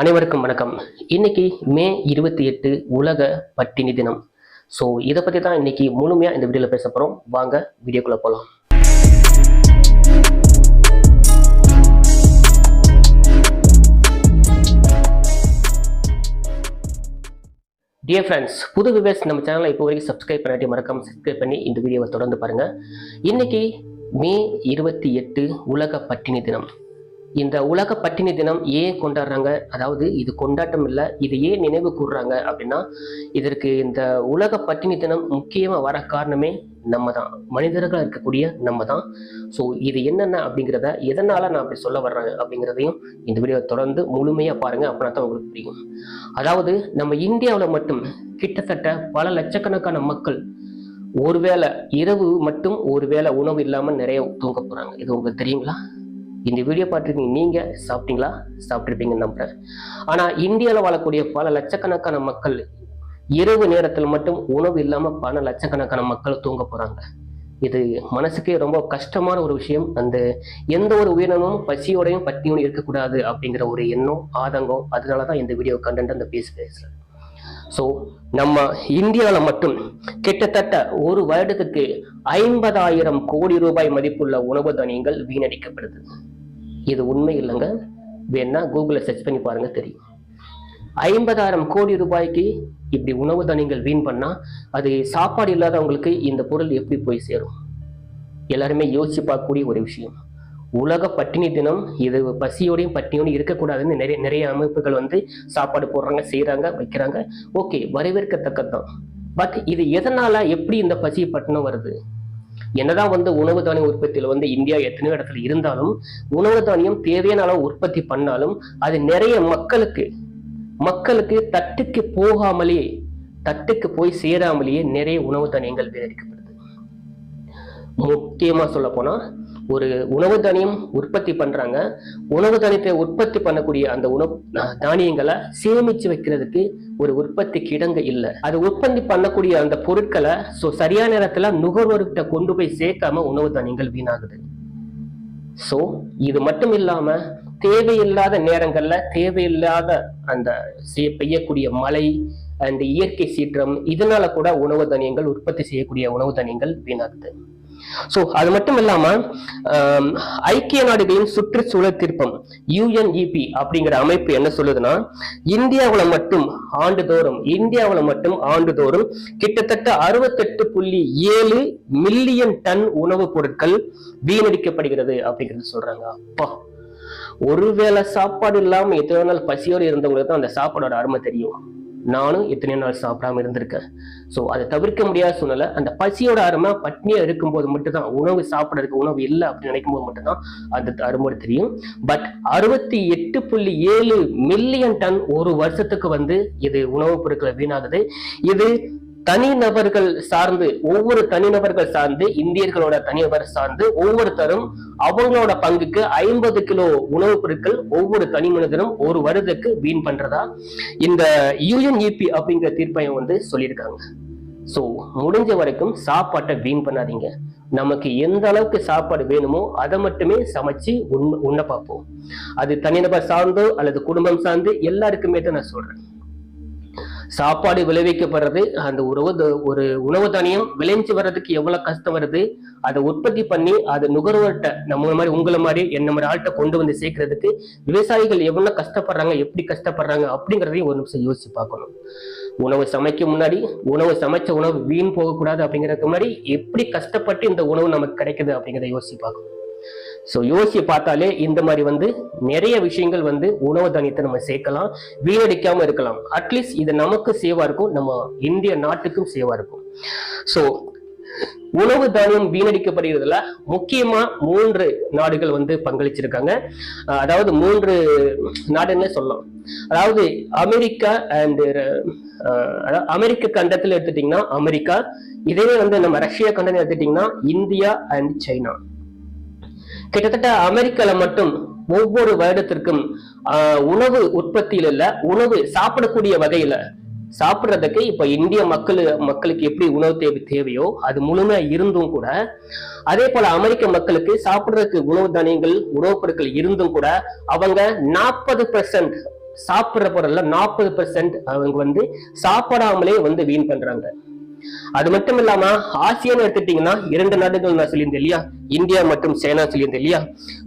அனைவருக்கும் வணக்கம். இன்னைக்கு மே இருபத்தி எட்டு உலக பட்டினி தினம். ஸோ இதை பற்றி தான் இன்னைக்கு முழுமையாக இந்த வீடியோவில் பேச போகிறோம் வாங்க வீடியோக்குள்ளே போகலாம் டியர் ஃப்ரெண்ட்ஸ் புது விவேஸ் நம்ம சேனலை இப்போ வரைக்கும் சப்ஸ்கிரைப் பண்ணாட்டி மறக்காமல் சப்ஸ்கிரைப் பண்ணி இந்த வீடியோவை தொடர்ந்து பாருங்கள் இன்னைக்கு மே இருபத்தி எட்டு உலக பட்டினி தினம். இந்த உலக பட்டினி தினம் ஏன் கொண்டாடுறாங்க? அதாவது இது கொண்டாட்டம் இல்லை இது ஏன் நினைவு கூறுறாங்க அப்படின்னா இதற்கு இந்த உலக பட்டினி தினம் முக்கியமாக வர காரணமே நம்ம தான் மனிதர்களாக இருக்கக்கூடிய நம்ம தான் ஸோ இது என்னென்ன அப்படிங்கிறத எதனால் நான் அப்படி சொல்ல வர்றேன் அப்படிங்கிறதையும் இந்த வீடியோ தொடர்ந்து முழுமையாக பாருங்கள் அப்படின்னா தான் உங்களுக்கு புரியும். அதாவது நம்ம இந்தியாவில் மட்டும் கிட்டத்தட்ட பல லட்சக்கணக்கான மக்கள் ஒருவேளை இரவு மட்டும் ஒருவேளை உணவு இல்லாமல் நிறைய தூங்க போகிறாங்க இது உங்களுக்கு தெரியுங்களா? இந்த வீடியோ பார்த்துருக்கீங்க நீங்கள் சாப்பிட்டீங்களா? சாப்பிட்ருப்பீங்கன்னு நம்புறேன் ஆனால் இந்தியாவில் வாழக்கூடிய பல லட்சக்கணக்கான மக்கள் இரவு நேரத்தில் மட்டும் உணவு இல்லாமல் பல லட்சக்கணக்கான மக்கள் தூங்க போகிறாங்க இது மனசுக்கே ரொம்ப கஷ்டமான ஒரு விஷயம். அந்த எந்த ஒரு உயிரினமும் பசியோடையும் பத்தியோடையும் இருக்கக்கூடாது அப்படிங்கிற ஒரு எண்ணம் ஆதங்கம் அதனால தான் இந்த வீடியோ கண்டென்ட் அந்த பேசு பேசுகிறேன் ஸோ நம்ம இந்தியாவில் மட்டும் கிட்டத்தட்ட ஒரு வருடத்துக்கு ஐம்பதாயிரம் கோடி ரூபாய் மதிப்புள்ள உணவு தானியங்கள் வீணடிக்கப்படுது. இது உண்மை இல்லைங்க. வேணா கூகுளில் சர்ச் பண்ணி பாருங்க தெரியும். ஐம்பதாயிரம் கோடி ரூபாய்க்கு இப்படி உணவு தானியங்கள் வீண் பண்ணா அது சாப்பாடு இல்லாதவங்களுக்கு இந்த பொருள் எப்படி போய் சேரும்? எல்லாருமே யோசிச்சு பார்க்கக்கூடிய ஒரு விஷயம். உலக பட்டினி தினம் இது பசியோடையும் பட்டினியோடையும் இருக்கக்கூடாதுன்னு நிறைய நிறைய அமைப்புகள் வந்து சாப்பாடு போடுறாங்க செய்கிறாங்க வைக்கிறாங்க. ஓகே வரவேற்கத்தக்கதுதான். பட் இது எதனால எப்படி இந்த பசி பட்டினம் வருது? என்னதான் வந்து உணவு தானிய உற்பத்தியில் வந்து இந்தியா எத்தனையோ இடத்துல இருந்தாலும் உணவு தானியம் தேவையான அளவு உற்பத்தி பண்ணாலும் அது நிறைய மக்களுக்கு மக்களுக்கு தட்டுக்கு போகாமலே தட்டுக்கு போய் சேராமலேயே நிறைய உணவு தானியங்கள் வீணடிக்கப்படுது முக்கியமா சொல்ல போனா ஒரு உணவு தானியம் உற்பத்தி பண்றாங்க. உணவு தானியத்தை உற்பத்தி பண்ணக்கூடிய அந்த உணவு தானியங்களை சேமிச்சு வைக்கிறதுக்கு ஒரு உற்பத்தி கிடங்கு இல்லை. அது உற்பத்தி பண்ணக்கூடிய அந்த பொருட்களை ஸோ சரியான நேரத்துல நுகர்வோர்கிட்ட கொண்டு போய் சேர்க்காம உணவு தானியங்கள் வீணாகுது. ஸோ இது மட்டும் இல்லாம தேவையில்லாத நேரங்கள்ல தேவையில்லாத அந்த பெய்யக்கூடிய மழை அந்த இயற்கை சீற்றம் இதனால கூட உணவு தானியங்கள் உற்பத்தி செய்யக்கூடிய உணவு தானியங்கள் வீணாகுது. ஸோ அது மட்டும் இல்லாமல் ஐக்கிய நாடுகளின் சுற்றுச்சூழல் திருப்பம் யுஎன்இபி அப்படிங்கிற அமைப்பு என்ன சொல்லுதுன்னா இந்தியாவில் மட்டும் ஆண்டுதோறும் இந்தியாவில் மட்டும் ஆண்டுதோறும் கிட்டத்தட்ட அறுபத்தெட்டு புள்ளி ஏழு மில்லியன் டன் உணவுப் பொருட்கள் வீணடிக்கப்படுகிறது அப்படிங்கிறது சொல்றாங்க. அப்பா ஒருவேளை சாப்பாடு இல்லாமல் எத்தனை நாள் பசியோடு இருந்தவங்களுக்கு தான் அந்த சாப்பாடோட அருமை தெரியும். நானும் எத்தனையோ நாள் சாப்பிடாம இருந்திருக்கேன். ஸோ அதை தவிர்க்க முடியாத சூழ்நிலை அந்த பசியோட அருமை பட்னியா இருக்கும்போது மட்டும்தான் உணவு சாப்பிடறதுக்கு உணவு இல்லை அப்படின்னு நினைக்கும் போது மட்டும்தான் அந்த அருமை தெரியும். பட் அறுபத்தி எட்டு புள்ளி ஏழு மில்லியன் டன் ஒரு வருஷத்துக்கு வந்து இது உணவுப் பொருட்களை வீணாகுது. இது தனிநபர்கள் சார்ந்து ஒவ்வொரு தனிநபர்கள் சார்ந்து இந்தியர்களோட தனிநபர் சார்ந்து ஒவ்வொருத்தரும் அவங்களோட பங்குக்கு ஐம்பது கிலோ உணவுப் பொருட்கள் ஒவ்வொரு தனி மனிதனும் ஒரு வருடத்துக்கு வீண் பண்றதா? இந்த யூஎன்இபி அப்படிங்கிற தீர்ப்பையும் வந்து சொல்லியிருக்காங்க. ஸோ முடிஞ்ச வரைக்கும் சாப்பாட்டை வீண் பண்ணாதீங்க. நமக்கு எந்த அளவுக்கு சாப்பாடு வேணுமோ அதை மட்டுமே சமைச்சு உண் உண்ண பார்ப்போம். அது தனிநபர் சார்ந்தோ அல்லது குடும்பம் சார்ந்து எல்லாருக்குமே தான் நான் சொல்றேன். சாப்பாடு விளைவிக்கப்படுறது அந்த உணவு த- ஒரு உணவு தானியம் விளைஞ்சு வர்றதுக்கு எவ்வளவு கஷ்டம் வருது அதை உற்பத்தி பண்ணி அதை நுகர்வோர்கிட்ட நம்ம மாதிரி உங்களை மாதிரி என்ன மாதிரி ஆள்கிட்ட கொண்டு வந்து சேர்க்கறதுக்கு விவசாயிகள் எவ்வளவு கஷ்டப்படுறாங்க எப்படி கஷ்டப்படுறாங்க அப்படிங்கிறதையும் ஒரு நிமிஷம் யோசிச்சு பார்க்கணும். உணவு சமைக்க முன்னாடி உணவு சமைச்ச உணவு வீண் போகக்கூடாது அப்படிங்கிறதுக்கு முன்னாடி எப்படி கஷ்டப்பட்டு இந்த உணவு நமக்கு கிடைக்குது அப்படிங்கிறத யோசிச்சு பார்க்கணும். ஸோ யோசிச்சு பார்த்தாலே இந்த மாதிரி வந்து நிறைய விஷயங்கள் வந்து உணவு தானியத்தை நம்ம சேர்க்கலாம் வீணடிக்காமல் இருக்கலாம். அட்லீஸ்ட் இது நமக்கு சேவாக இருக்கும் நம்ம இந்திய நாட்டுக்கும் சேவாக இருக்கும். ஸோ உணவு தானியம் வீணடிக்கப்படுகிறதுல முக்கியமா மூன்று நாடுகள் வந்து பங்களிச்சிருக்காங்க. அதாவது மூன்று நாடுன்னு சொல்லலாம்? அதாவது அமெரிக்கா அண்ட் அமெரிக்க கண்டத்துல எடுத்துட்டீங்கன்னா அமெரிக்கா இதே வந்து நம்ம ரஷ்யா கண்டத்தில் எடுத்துட்டீங்கன்னா இந்தியா அண்ட் சைனா. கிட்டத்தட்ட அமெரிக்கால மட்டும் ஒவ்வொரு வருடத்திற்கும் உணவு உற்பத்தியில இல்ல உணவு சாப்பிடக்கூடிய வகையில சாப்பிடுறதுக்கு இப்ப இந்திய மக்கள் மக்களுக்கு எப்படி உணவு தேவை தேவையோ அது முழுமையா இருந்தும் கூட அதே போல அமெரிக்க மக்களுக்கு சாப்பிடுறதுக்கு உணவு தானியங்கள் உணவுப் பொருட்கள் இருந்தும் கூட அவங்க நாற்பது பெர்சன்ட் சாப்பிடுற பொருள்ல நாற்பது பெர்சன்ட் அவங்க வந்து சாப்பிடாமலே வந்து வீண் பண்றாங்க. அது மட்டும் இல்லாம ஆசியான்னு எடுத்துட்டீங்கன்னா இரண்டு நாடுகள் நான் சொல்லியிருந்தேன் இல்லையா? இந்தியா மற்றும் சைனா சொல்லியிருந்தேன் இல்லையா?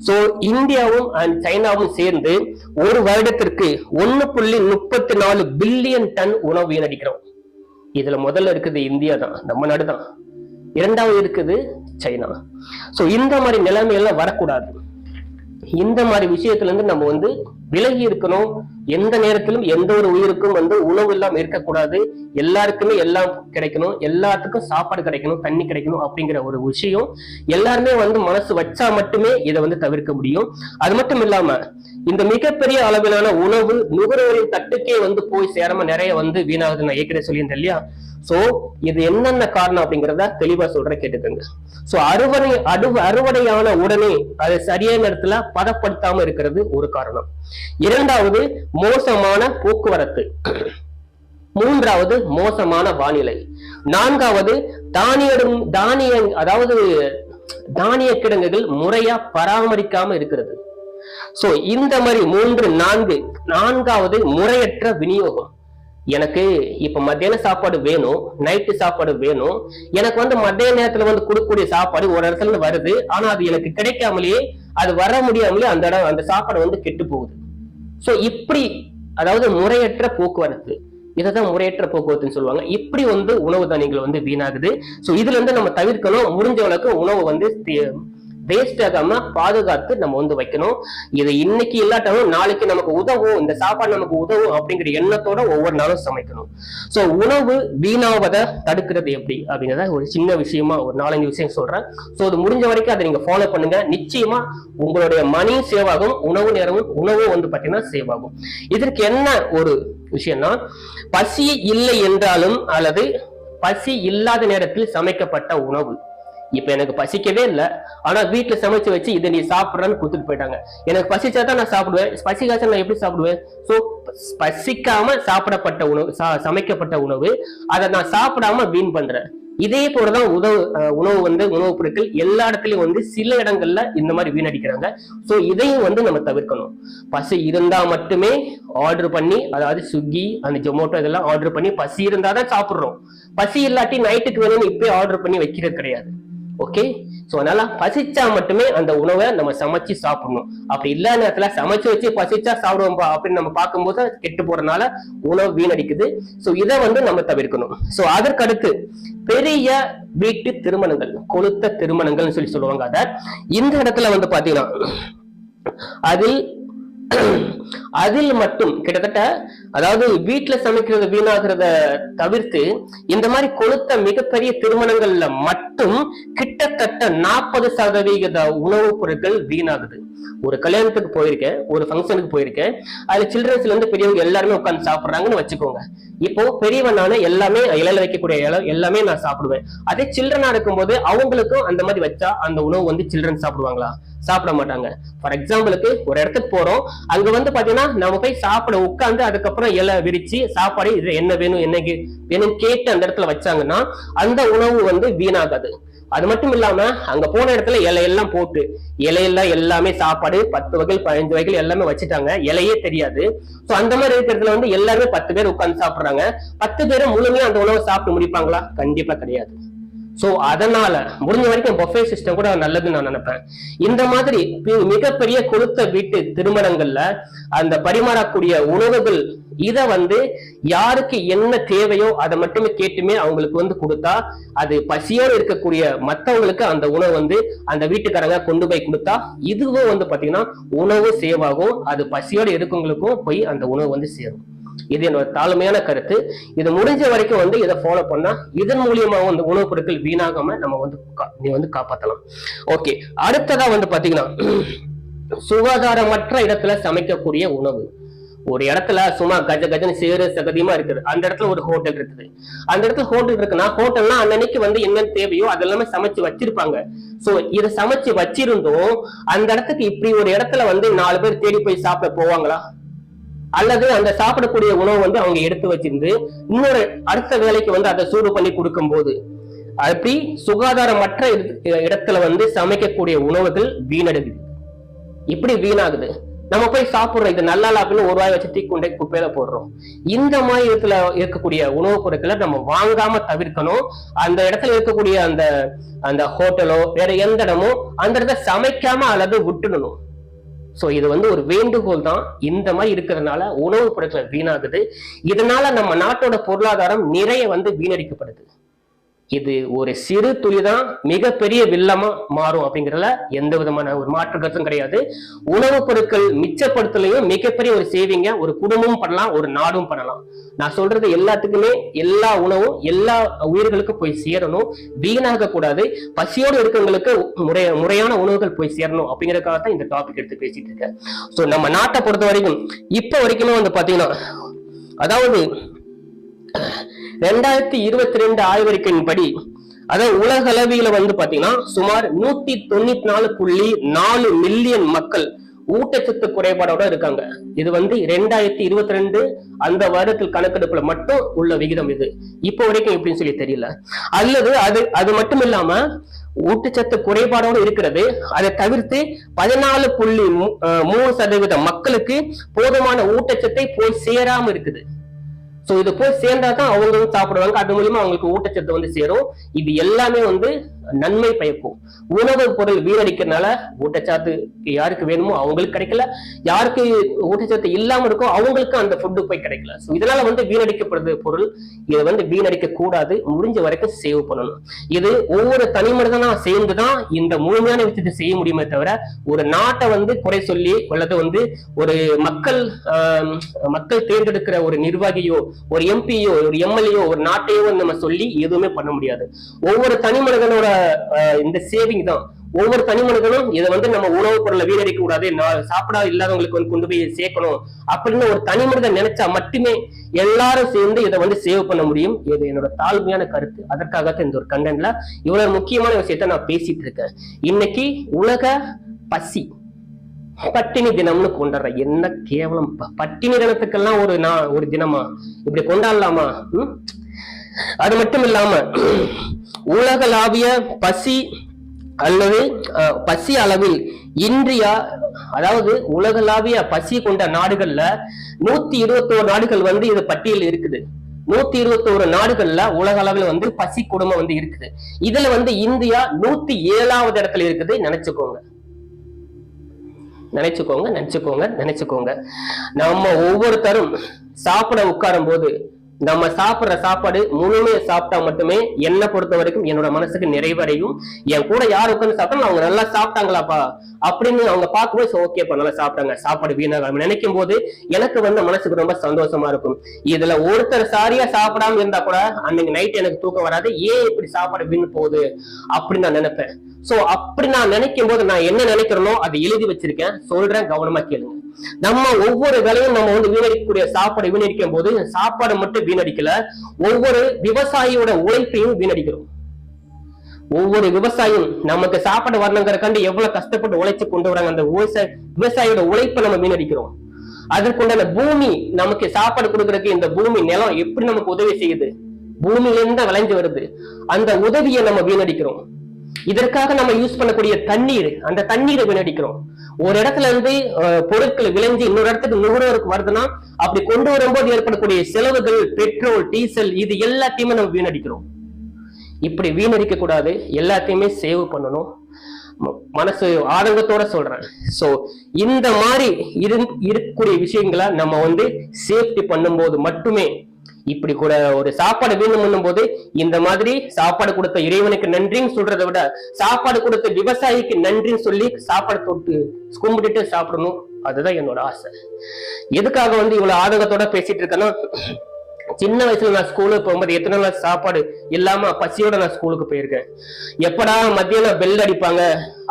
சோ இந்தியாவும் அண்ட் சைனாவும் சேர்ந்து ஒரு வருடத்திற்கு ஒன்னு புள்ளி முப்பத்தி நாலு பில்லியன் டன் உணவு வீணடிக்கிறோம். இதுல முதல்ல இருக்குது இந்தியா தான் நம்ம நாடு தான். இரண்டாவது இருக்குது சைனா. சோ இந்த மாதிரி நிலைமையெல்லாம் வரக்கூடாது. இந்த மாதிரி விஷயத்துல இருந்து நம்ம வந்து விலகி இருக்கணும். எந்த நேரத்திலும் எந்த ஒரு உயிருக்கும் வந்து உணவு இல்லாம இருக்கக்கூடாது. எல்லாருக்குமே எல்லாம் கிடைக்கணும். எல்லாத்துக்கும் சாப்பாடு கிடைக்கணும் தண்ணி கிடைக்கணும் அப்படிங்கிற ஒரு விஷயம் எல்லாருமே வந்து மனசு வச்சா மட்டுமே இதை வந்து தவிர்க்க முடியும். அது மட்டும் இல்லாம இந்த மிகப்பெரிய அளவிலான உணவு நுகர்வோரின் தட்டுக்கே வந்து போய் சேராம நிறைய வந்து வீணாகுது. நான் ஏற்கனவே சொல்லியிருந்தேன் இல்லையா? சோ இது என்னென்ன காரணம் அப்படிங்கறத தெளிவா சொல்ற கேட்டுக்கோங்க. சோ அறுவடை அறுவடையான உடனே அதை சரியான இடத்துல பதப்படுத்தாம இருக்கிறது ஒரு காரணம். இரண்டாவது மோசமான போக்குவரத்து. மூன்றாவது மோசமான வானிலை. நான்காவது தானியம் தானிய அதாவது தானிய கிடங்குகள் முறையா பராமரிக்காம இருக்கிறது. சோ இந்த மாதிரி மூன்று நான்கு நான்காவது முறையற்ற விநியோகம். எனக்கு இப்ப மத்தியான சாப்பாடு வேணும் நைட்டு சாப்பாடு வேணும். எனக்கு வந்து மத்திய நேரத்துல வந்து கொடுக்கக்கூடிய சாப்பாடு ஒரு இடத்துல வருது. ஆனா அது எனக்கு கிடைக்காமலேயே அது வர முடியாமலே அந்த இடம் அந்த சாப்பாடு வந்து கெட்டு போகுது. சோ இப்படி அதாவது முறையற்ற போக்குவரத்து. இதைதான் முறையற்ற போக்குவரத்துன்னு சொல்லுவாங்க. இப்படி வந்து உணவு தானியங்கள் வந்து வீணாகுது. சோ இதுல இருந்து நம்ம தவிர்க்கணும். முடிஞ்ச அளவுக்கு உணவு வந்து வேஸ்ட் ஆகாம பாதுகாத்து நம்ம வந்து வைக்கணும். இது இன்னைக்கு இல்லாட்டாலும் நாளைக்கு நமக்கு உதவும். இந்த சாப்பாடு நமக்கு உதவும் அப்படிங்கிற எண்ணத்தோட ஒவ்வொரு நாளும் சமைக்கணும். சோ உணவு வீணாவதை தடுக்கிறது எப்படி? அப்படிங்கிறத ஒரு சின்ன விஷயமா ஒரு நாலஞ்சு விஷயம் சொல்றேன். சோ அது முடிஞ்ச வரைக்கும் அதை நீங்க ஃபாலோ பண்ணுங்க. நிச்சயமா உங்களுடைய மணி சேவ் ஆகும் உணவு நேரமும் உணவும் வந்து பாத்தீங்கன்னா சேவ் ஆகும் இதற்கு என்ன ஒரு விஷயம்னா பசி இல்லை என்றாலும் அல்லது பசி இல்லாத நேரத்தில் சமைக்கப்பட்ட உணவு. இப்ப எனக்கு பசிக்கவே இல்லை. ஆனா வீட்டுல சமைச்சு வச்சு இதை நீ சாப்பிடுறன்னு கொடுத்துட்டு போயிட்டாங்க. எனக்கு பசிச்சா தான் நான் சாப்பிடுவேன். பசிக்காச்சும் நான் எப்படி சாப்பிடுவேன்? சோ பசிக்காம சாப்பிடப்பட்ட உணவு சா- சமைக்கப்பட்ட உணவு அதை நான் சாப்பிடாம வீண் பண்றேன். இதே போலதான் உணவு உணவு வந்து உணவுப் பொருட்கள் எல்லா இடத்துலயும் வந்து சில இடங்கள்ல இந்த மாதிரி வீணடிக்கிறாங்க. சோ இதையும் வந்து நம்ம தவிர்க்கணும். பசி இருந்தா மட்டுமே ஆர்டர் பண்ணி அதாவது ஸ்விக்கி அந்த ஜொமேட்டோ இதெல்லாம் ஆர்டர் பண்ணி பசி இருந்தாதான் சாப்பிடுறோம். பசி இல்லாட்டி நைட்டுக்கு வேணும்னு இப்பயே ஆர்டர் பண்ணி வைக்கிறது கிடையாது. ஓகே ஸோ அதனால பசிச்சா மட்டுமே அந்த உணவை நம்ம சமைச்சு சாப்பிடணும். அப்படி இல்லாத நேரத்துல சமைச்சு வச்சு பசிச்சா சாப்பிடுவோம்பா அப்படின்னு நம்ம பார்க்கும்போது கெட்டு போறதுனால உணவு வீணடிக்குது. ஸோ இதை வந்து நம்ம தவிர்க்கணும். ஸோ அதற்கடுத்து பெரிய வீட்டு திருமணங்கள் கொளுத்த திருமணங்கள்னு சொல்லி சொல்லுவாங்க அதை. இந்த இடத்துல வந்து பாத்தீங்கன்னா அதில் அதில் மட்டும் கிட்டத்தட்ட அதாவது வீட்டுல சமைக்கிறது வீணாகிறத தவிர்த்து இந்த மாதிரி கொளுத்த மிகப்பெரிய திருமணங்கள்ல மட்டும் கிட்டத்தட்ட நாற்பது சதவிகித உணவுப் பொருட்கள் வீணாகுது. ஒரு கல்யாணத்துக்கு போயிருக்கேன் ஒரு ஃபங்க்ஷனுக்கு போயிருக்கேன். அதுல சில்ட்ரன்ஸ்ல இருந்து பெரியவங்க எல்லாருமே உட்கார்ந்து சாப்பிடுறாங்கன்னு வச்சுக்கோங்க. இப்போ பெரியவன் எல்லாமே இலையில வைக்கக்கூடிய இலை எல்லாமே நான் சாப்பிடுவேன். அதே சில்ட்ரனா இருக்கும்போது அவங்களுக்கும் அந்த மாதிரி வச்சா அந்த உணவு வந்து சில்ட்ரன் சாப்பிடுவாங்களா? சாப்பிட மாட்டாங்க. ஃபார் எக்ஸாம்பிளுக்கு ஒரு இடத்துக்கு போறோம். அங்க வந்து பாத்தீங்கன்னா நம்ம போய் சாப்பிட உட்காந்து அதுக்கப்புறம் இலை விரிச்சு சாப்பாடு இது என்ன வேணும் என்ன வேணும்னு கேட்டு அந்த இடத்துல வச்சாங்கன்னா அந்த உணவு வந்து வீணாகாது. அது மட்டும் இல்லாம அங்க போன இடத்துல இலையெல்லாம் போட்டு இலையெல்லாம் எல்லாமே சாப்பாடு பத்து வகைகள் பதினஞ்சு வகைகள் எல்லாமே வச்சுட்டாங்க. இலையே தெரியாது. சோ அந்த மாதிரி இருக்கிறதுல வந்து எல்லாருமே பத்து பேர் உட்கார்ந்து சாப்பிடுறாங்க. பத்து பேரும் முழுமையா அந்த உணவை சாப்பிட்டு முடிப்பாங்களா? கண்டிப்பா கிடையாது. சோ அதனால முடிஞ்ச வரைக்கும் பஃபே சிஸ்டம் கூட நல்லதுன்னு நான் நினைப்பேன். இந்த மாதிரி மிகப்பெரிய கொளுத்த வீட்டு திருமணங்கள்ல அந்த பரிமாறக்கூடிய உணவுகள் இத வந்து யாருக்கு என்ன தேவையோ அதை மட்டுமே கேட்டுமே அவங்களுக்கு வந்து கொடுத்தா அது பசியோடு இருக்கக்கூடிய மத்தவங்களுக்கு அந்த உணவு வந்து அந்த வீட்டுக்காரங்க கொண்டு போய் கொடுத்தா இதுவும் வந்து பாத்தீங்கன்னா உணவு சேவ் ஆகும் அது பசியோடு இருக்கவங்களுக்கும் போய் அந்த உணவு வந்து சேரும். இது என்னோட தாழ்மையான கருத்து. இது முடிஞ்ச வரைக்கும் வந்து இதை ஃபாலோ பண்ணா இதன் மூலியமா வந்து உணவுப் பொருட்கள் வீணாகாம நம்ம வந்து நீ வந்து காப்பாத்தலாம். ஓகே அடுத்ததா வந்து பாத்தீங்கன்னா சுகாதாரமற்ற இடத்துல சமைக்கக்கூடிய உணவு. ஒரு இடத்துல சும்மா கஜ கஜன் சேரு சகதியமா இருக்குது. அந்த இடத்துல ஒரு ஹோட்டல் இருக்குது. அந்த இடத்துல ஹோட்டல் இருக்குன்னா ஹோட்டல்னா அன்னன்னைக்கு வந்து என்னென்ன தேவையோ அதெல்லாமே சமைச்சு வச்சிருப்பாங்க. சோ இதை சமைச்சு வச்சிருந்தோம். அந்த இடத்துக்கு இப்படி ஒரு இடத்துல வந்து நாலு பேர் தேடி போய் சாப்பிட போவாங்களா? அல்லது அந்த சாப்பிடக்கூடிய உணவு வந்து அவங்க எடுத்து வச்சிருந்து இன்னொரு அடுத்த வேலைக்கு வந்து அதை சூடு பண்ணி கொடுக்கும் போது அப்படி சுகாதாரமற்ற இடத்துல வந்து சமைக்கக்கூடிய உணவுகள் வீணடுது இப்படி வீணாகுது. நம்ம போய் சாப்பிடுறோம் இது நல்லா அப்படின்னு ஒரு வாய் வச்சு தூக்கி குப்பையில போடுறோம். இந்த மாதிரி இடத்துல இருக்கக்கூடிய உணவுப் பொருட்களை நம்ம வாங்காம தவிர்க்கணும். அந்த இடத்துல இருக்கக்கூடிய அந்த அந்த ஹோட்டலோ வேற எந்த இடமோ அந்த இடத்த சமைக்காம அல்லது விட்டுடணும். சோ இது வந்து ஒரு வேண்டுகோள் தான். இந்த மாதிரி இருக்கிறதுனால உணவுப் பொருட்கள் வீணாகுது. இதனால நம்ம நாட்டோட பொருளாதாரம் நிறைய வந்து வீணடிக்கப்படுது. இது ஒரு சிறு துளி தான் மிகப்பெரிய வில்லமா மாறும் அப்படிங்கறதுல எந்த விதமான ஒரு மாற்று கருத்தும் கிடையாது. உணவுப் பொருட்கள் மிச்சப்படுத்தலையும் மிகப்பெரிய ஒரு சேவிங்க ஒரு குடும்பமும் பண்ணலாம் ஒரு நாடும் பண்ணலாம். நான் சொல்றது எல்லாத்துக்குமே எல்லா உணவும் எல்லா உயிர்களுக்கும் போய் சேரணும். வீணாக கூடாது. பசியோடு இருக்கவங்களுக்கு முறை முறையான உணவுகள் போய் சேரணும் அப்படிங்கறதுக்காக தான் இந்த டாபிக் எடுத்து பேசிட்டு இருக்கேன். சோ நம்ம நாட்டை பொறுத்த வரைக்கும் இப்ப வரைக்குமே வந்து பாத்தீங்கன்னா அதாவது ரெண்டாயிரத்தி இருபத்தி ரெண்டு ஆய்வறிக்கையின்படி அதாவது உலக அளவில வந்து பாத்தீங்கன்னா சுமார் நூத்தி தொண்ணூத்தி நாலு புள்ளி நாலு மில்லியன் மக்கள் ஊட்டச்சத்து குறைபாடோட இருக்காங்க. இது வந்து ரெண்டாயிரத்தி இருபத்தி ரெண்டு அந்த வருடத்தில் கணக்கெடுப்புல மட்டும் உள்ள விகிதம் இது. இப்போ வரைக்கும் எப்படின்னு சொல்லி தெரியல. அல்லது அது அது மட்டும் இல்லாம ஊட்டச்சத்து குறைபாடோடு இருக்கிறது. அதை தவிர்த்து பதினாலு புள்ளி மூ- மூணு சதவீத மக்களுக்கு போதுமான ஊட்டச்சத்தை போய் சேராம இருக்குது. சோ இது போய் சேர்ந்தா தான் அவங்களும் சாப்பிடுவாங்க. அது மூலியமா அவங்களுக்கு ஊட்டச்சத்து வந்து சேரும். இது எல்லாமே வந்து நன்மை பயக்கும். உணவு பொருள் வீணடிக்கிறதுனால ஊட்டச்சத்து யாருக்கு வேணுமோ அவங்களுக்கு கிடைக்கல. யாருக்கு ஊட்டச்சத்து இல்லாம இருக்கோ அவங்களுக்கு அந்த ஃபுட்டு போய் கிடைக்கல. சோ இதனால வந்து வீணடிக்கப்படுது பொருள். இதை வந்து வீணடிக்க கூடாது. முடிஞ்ச வரைக்கும் சேவ் பண்ணணும். இது ஒவ்வொரு தனி மனிதனா சேர்ந்துதான் இந்த முழுமையான விஷயத்தை செய்ய முடியுமே தவிர ஒரு நாட்டை வந்து குறை சொல்லி அல்லது வந்து ஒரு மக்கள் மக்கள் தேர்ந்தெடுக்கிற ஒரு நிர்வாகியோ ஒரு எம்பியோ ஒரு எம்எல்ஏயோ ஒரு நாட்டையோ நம்ம சொல்லி எதுவுமே பண்ண முடியாது. ஒவ்வொரு தனி மனிதனோட இந்த சேவிங் தான். ஒவ்வொரு தனி மனிதனும் இதை வந்து நம்ம உணவுப் பொருளை வீணடிக்க கூடாது. சாப்பிடாத இல்லாதவங்களுக்கு வந்து கொண்டு போய் சேர்க்கணும். அப்படின்னு ஒரு தனி மனிதன் நினைச்சா மட்டுமே எல்லாரும் சேர்ந்து இதை வந்து சேவ் பண்ண முடியும். இது என்னோட தாழ்மையான கருத்து. அதற்காகத்தான் இந்த ஒரு கண்டென்ட்ல இவ்வளவு முக்கியமான விஷயத்த நான் பேசிட்டு இருக்கேன். இன்னைக்கு உலக பசி. பட்டினி தினம்னு கொண்டாடுற. என்ன கேவலம். பட்டினி தினத்துக்கெல்லாம் ஒரு நான் ஒரு தினமா? இப்படி கொண்டாடலாமா? அது மட்டும் இல்லாம உலகளாவிய பசி அல்லது பசி அளவில் இந்தியா அதாவது உலகளாவிய பசி கொண்ட நாடுகள்ல நூத்தி இருபத்தோரு நாடுகள் வந்து இது பட்டியல் இருக்குது. நூத்தி இருபத்தோரு நாடுகள்ல உலக அளவில் வந்து பசி குடும்பம் வந்து இருக்குது. இதுல வந்து இந்தியா நூத்தி ஏழாவது இடத்துல இருக்குது. நினைச்சுக்கோங்க. நினைச்சுக்கோங்க நினைச்சுக்கோங்க நினைச்சுக்கோங்க. நம்ம ஒவ்வொருத்தரும் சாப்பிட உட்காரும் போது நம்ம சாப்பிடுற சாப்பாடு முழுமையை சாப்பிட்டா மட்டுமே என்னை பொறுத்த வரைக்கும் என்னோட மனசுக்கு நிறைவடையும். என் கூட யார் உட்காந்து சாப்பிட்டா அவங்க நல்லா சாப்பிட்டாங்களாப்பா அப்படின்னு அவங்க பார்க்கும்போது ஓகேப்பா நல்லா சாப்பிட்டாங்க. சாப்பாடு வீணாக நினைக்கும் போது எனக்கு வந்து மனசுக்கு ரொம்ப சந்தோஷமா இருக்கும். இதுல ஒருத்தர் சாரியா சாப்பிடாம இருந்தா கூட அன்னைக்கு நைட் எனக்கு தூக்கம் வராது. ஏன் இப்படி சாப்பாடு வீண் போகுது அப்படின்னு நான் நினைப்பேன். சோ அப்படி நான் நினைக்கும் போது நான் என்ன நினைக்கிறேனோ அதை எழுதி வச்சிருக்கேன். சொல்றேன் கவனமா கேளுங்க. நம்ம ஒவ்வொரு வேலையும் நம்ம வந்து வீணடிக்கக்கூடிய சாப்பாடு வீணடிக்கும் போது சாப்பாடு மட்டும் வீணடிக்கல. ஒவ்வொரு விவசாயியோட உழைப்பையும் வீணடிக்கிறோம். ஒவ்வொரு விவசாயம் நமக்கு சாப்பாடு வரணுங்கிறக்காண்டி எவ்வளவு கஷ்டப்பட்டு உழைச்சு கொண்டு வராங்க. அந்த விவசாய விவசாயியோட உழைப்பை நம்ம வீணடிக்கிறோம். அதற்குண்டான பூமி நமக்கு சாப்பாடு கொடுக்கறதுக்கு இந்த பூமி நிலம் எப்படி நமக்கு உதவி செய்யுது? பூமியில இருந்து விளைஞ்சு வருது. அந்த உதவியை நம்ம வீணடிக்கிறோம். இதற்காக நம்ம யூஸ் பண்ணக்கூடிய தண்ணீர் அந்த தண்ணீரை வீணடிக்கிறோம் ஒரு இடத்துல இருந்து பொருட்கள் விளைஞ்சு இன்னொரு இடத்துக்கு நுகர்வோருக்கு வருதுன்னா அப்படி கொண்டு வரும்போது ஏற்படக்கூடிய செலவுகள் பெட்ரோல் டீசல் இது எல்லாத்தையுமே நம்ம வீணடிக்கிறோம். இப்படி வீணடிக்க கூடாது. எல்லாத்தையுமே சேவ் பண்ணணும். மனசு ஆதங்கத்தோட சொல்றேன். சோ இந்த மாதிரி இரு- இருக்கக்கூடிய விஷயங்களை நம்ம வந்து சேஃப்டி பண்ணும்போது மட்டுமே இப்படி கூட ஒரு சாப்பாடு வீணும் பண்ணும் போது இந்த மாதிரி சாப்பாடு கொடுத்த இறைவனுக்கு நன்றின்னு சொல்றதை விட சாப்பாடு கொடுத்த விவசாயிக்கு நன்றின்னு சொல்லி சாப்பாடு தொட்டு கும்பிட்டுட்டு சாப்பிடணும். அதுதான் என்னோட ஆசை. எதுக்காக வந்து இவ்வளவு ஆதங்கத்தோட பேசிட்டு இருக்கேன்னா சின்ன வயசுல நான் ஸ்கூலுக்கு போகும்போது எத்தனை நாள் சாப்பாடு இல்லாம பசியோட நான் ஸ்கூலுக்கு போயிருக்கேன். எப்படா மத்தியானம் பெல் அடிப்பாங்க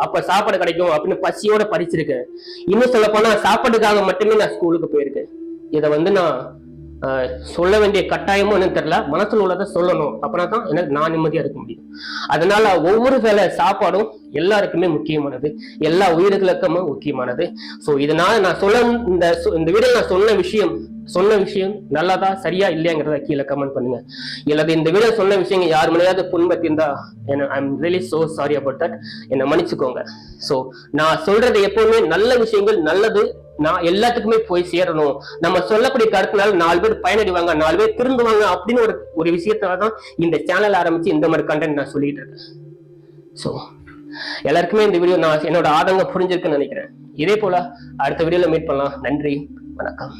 அப்ப சாப்பாடு கிடைக்கும் அப்படின்னு பசியோட படிச்சிருக்கேன் இன்னும் சொல்ல போனா சாப்பாடுக்காக மட்டுமே நான் ஸ்கூலுக்கு போயிருக்கேன். இதை வந்து நான் சொல்ல வேண்டிய கட்டாயமும் என்னன்னு தெரியல. மனசுல உள்ளதை சொல்லணும். அப்பனா தான் எனக்கு நான் நிம்மதியா இருக்க முடியும். அதனால ஒவ்வொரு வேலை சாப்பாடும் எல்லாருக்குமே முக்கியமானது. எல்லா உயிர்களுக்கும் முக்கியமானது. சோ இதனால நான் சொல்ல இந்த இந்த வீடியோ நான் சொன்ன விஷயம் சொன்ன விஷயம் நல்லதா சரியா இல்லையாங்கிறத கீழே கமெண்ட் பண்ணுங்க. இல்லது இந்த வீடியோ சொன்ன விஷயங்கள் யார் மேலேயாவது புண்பத்திருந்தா என்ன I am really so sorry about that என்னை மன்னிச்சுக்கோங்க. சோ நான் சொல்றது எப்பவுமே நல்ல விஷயங்கள் நல்லது நான் எல்லாத்துக்குமே போய் சேரணும். நம்ம சொல்லக்கூடிய கருத்துனால நாலு பேர் பயனடைவாங்க நாலு பேர் திருந்துவாங்க அப்படின்னு ஒரு ஒரு விஷயத்தால தான் இந்த சேனல் ஆரம்பிச்சு இந்த மாதிரி கண்டென்ட் நான் சொல்லிட்டு இருக்கேன். ஸோ எல்லாருக்குமே இந்த வீடியோ நான் என்னோட ஆதங்கம் புரிஞ்சிருக்குன்னு நினைக்கிறேன். இதே போல அடுத்த வீடியோல மீட் பண்ணலாம். நன்றி வணக்கம்.